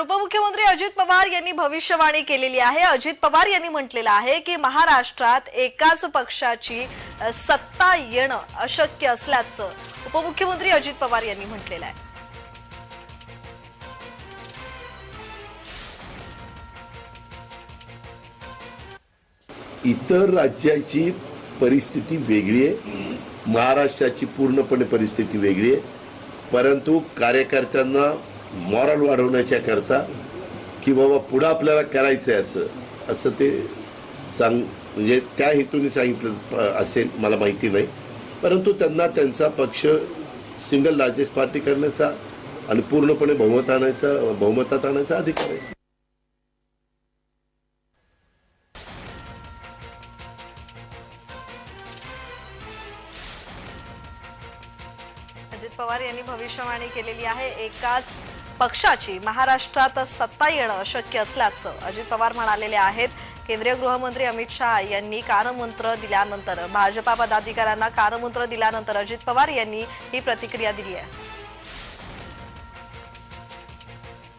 तर उपमुख्यमंत्री अजित पवार यांनी भविष्यवाणी केलेली आहे. अजित पवार यांनी म्हटलेलं आहे की महाराष्ट्रात एकाच पक्षाची सत्ता येणं अशक्य असल्याचं उपमुख्यमंत्री अजित पवार यांनी म्हटलेलं आहे. इतर राज्याची परिस्थिती वेगळी आहे. महाराष्ट्राची पूर्णपणे परिस्थिती वेगळी आहे. परंतु कार्यकर्त्यांना मॉरल वाढवण्याच्या करता की बाबा पुढं आपल्याला करायचं आहे असं असं ते सांग म्हणजे त्या हेतूने सांगितलं असेल मला माहिती नाही. परंतु त्यांना त्यांचा पक्ष सिंगल लार्जेस्ट पार्टी करण्याचा आणि पूर्णपणे बहुमत आणायचा बहुमतात आणायचा अधिकार आहे. अजित पवार यांनी भविष्यवाणी केलेली आहे. एकाच पक्षाची महाराष्ट्रात सत्ता येणं अशक्य असल्याचं अजित पवार म्हणालेले आहेत. केंद्रीय गृहमंत्री अमित शहा यांनी कारमंत्र दिल्यानंतर भाजपा पदाधिकाऱ्यांना कारमंत्र दिल्यानंतर अजित पवार यांनी ही प्रतिक्रिया दिली आहे.